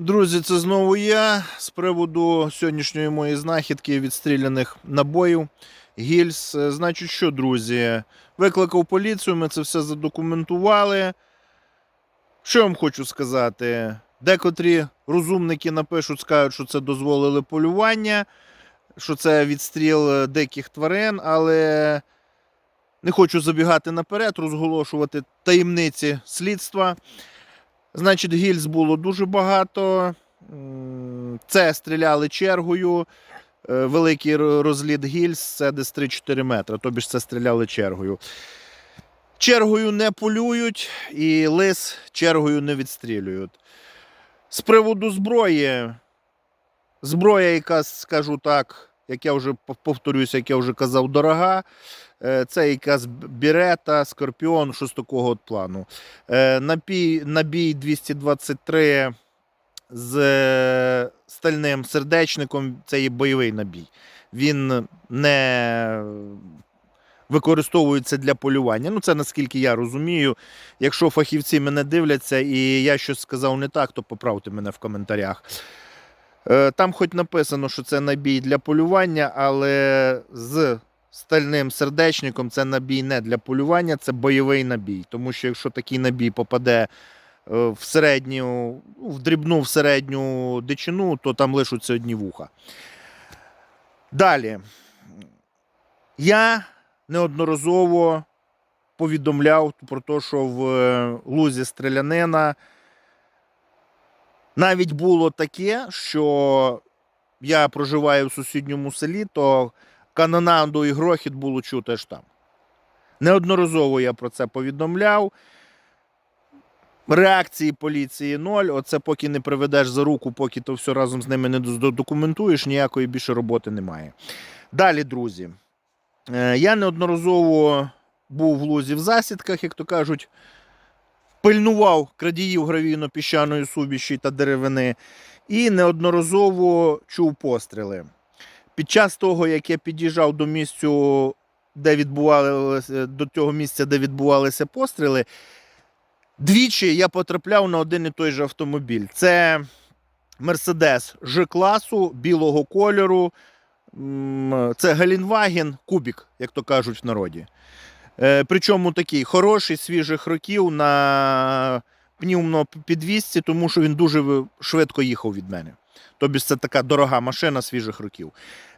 Друзі, це знову я з приводу сьогоднішньої моєї знахідки відстріляних набоїв. Гільз. Е, Значить, що, друзі, викликав поліцію, ми це все задокументували. Що я вам хочу сказати? Декотрі розумники напишуть, скажуть, що це дозволили полювання, що це відстріл е, диких тварин, але не хочу забігати наперед, розголошувати таємниці слідства. Значить, гільз було дуже багато. Це стріляли чергою. Е, Великий розліт гільз це десь 3-4 метри. Тобі ж це стріляли чергою. Чергою не полюють і лис чергою не відстрілюють. З приводу зброї. Зброя, яка, скажу так, як я вже пов- повторюся, як я вже казав, дорога. Е, Це якась бірета, скорпіон, щось такого от плану. Е, Напій, набій 223 з е, стальним сердечником це є бойовий набій. Він не використовується для полювання. Ну, це наскільки я розумію. Якщо фахівці мене дивляться і я щось сказав не так, то поправте мене в коментарях. Е, Там хоч написано, що це набій для полювання, але з стальним сердечником це набій не для полювання, це бойовий набій. Тому що якщо такий набій попаде е, в середню, ну, в дрібну в середню дичину, то там лишаться одні вуха. Далі. Я неодноразово повідомляв про те, що в е, лузі стрілянина навіть було таке, що я проживаю в сусідньому селі, то канонаду і грохіт було чути аж там. Неодноразово я про це повідомляв. Реакції поліції ноль. Оце поки не приведеш за руку, поки то все разом з ними не документуєш, ніякої більше роботи немає. Далі, друзі, е, я неодноразово був в лузі в засідках, як то кажуть, пильнував крадіїв гравійно-піщаної суміші та деревини, і неодноразово чув постріли. Під час того, як я під'їжджав до місцю, де відбувалися до того місця, де відбувалися постріли, двічі я потрапляв на один і той же автомобіль. Це Мерседес Ж-класу білого кольору. Це Галінваген, кубік, як то кажуть в народі. Е, Причому такий хороший, свіжих років на пневмопідвісці, тому що він дуже швидко їхав від мене. Тобто це така дорога машина свіжих років.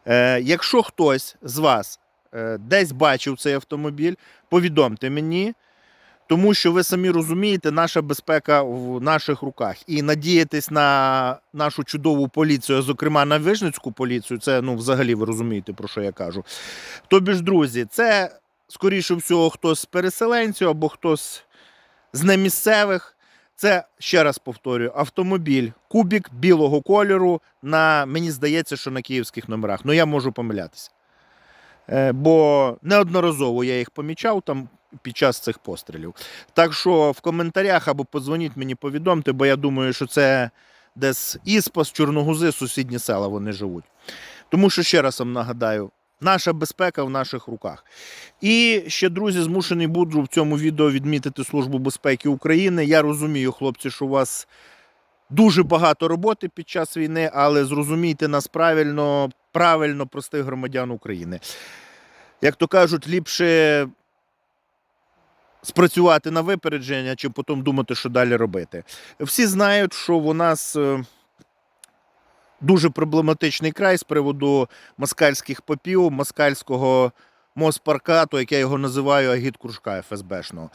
Е, якщо хтось з вас е, десь бачив цей автомобіль, повідомте мені, тому що ви самі розумієте, наша безпека в наших руках. І надіятись на нашу чудову поліцію, а зокрема на Вижницьку поліцію, це ну, взагалі ви розумієте, про що я кажу. Тобі ж, друзі, це скоріше всього хтось з переселенців або хтось з немісцевих. Це ще раз повторюю: автомобіль, кубік білого кольору. На мені здається, що на київських номерах. Ну я можу помилятися. Е, Бо неодноразово я їх помічав там під час цих пострілів. Так що в коментарях або подзвоніть мені, повідомте, бо я думаю, що це десь Іспас, Чорногузи, сусідні села вони живуть. Тому що ще раз вам нагадаю, наша безпека в наших руках. І ще, друзі, змушений буду в цьому відео відмітити Службу безпеки України. Я розумію, хлопці, що у вас дуже багато роботи під час війни, але зрозумійте нас правильно, правильно простих громадян України. Як то кажуть, ліпше спрацювати на випередження, чи потім думати, що далі робити. Всі знають, що у нас е, дуже проблематичний край з приводу москальських попів, москальського Моспаркату, як я його називаю, агіт кружка ФСБшного.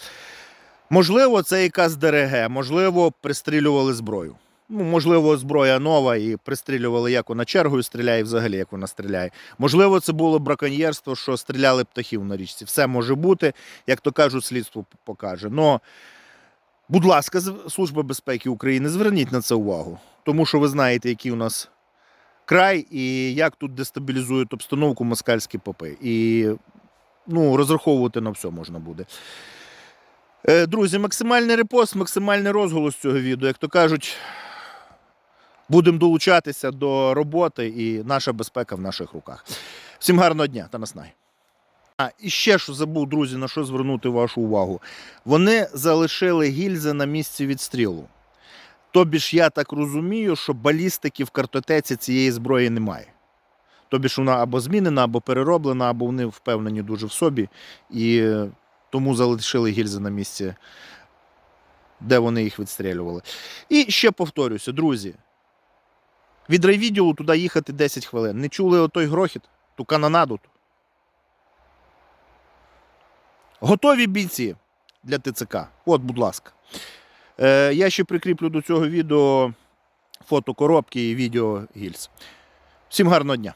Можливо, це якась ДРГ, можливо, пристрілювали зброю. Ну, можливо, зброя нова і пристрілювали, як вона чергою стріляє, взагалі як вона стріляє. Можливо, це було браконьєрство, що стріляли птахів на річці. Все може бути, як то кажуть, слідство покаже. Но, будь ласка, Служба безпеки України, зверніть на це увагу. Тому що ви знаєте, який у нас край і як тут дестабілізують обстановку москальські попи. І ну, розраховувати на все можна буде. Е, Друзі, максимальний репост, максимальний розголос цього відео. Як то кажуть, будемо долучатися до роботи і наша безпека в наших руках. Всім гарного дня та наснай. А, і ще що забув, друзі, на що звернути вашу увагу. Вони залишили гільзи на місці відстрілу. Тобі ж я так розумію, що балістики в картотеці цієї зброї немає. Тобі ж вона або змінена, або перероблена, або вони впевнені дуже в собі, і е, тому залишили гільзи на місці, де вони їх відстрілювали. І ще повторюся, друзі. Від райвідділу туди їхати 10 хвилин. Не чули отой грохіт, ту канонаду. Готові бійці для ТЦК. От, будь ласка. Е, я ще прикріплю до цього відео фото коробки і відео гільз. Всім гарного дня!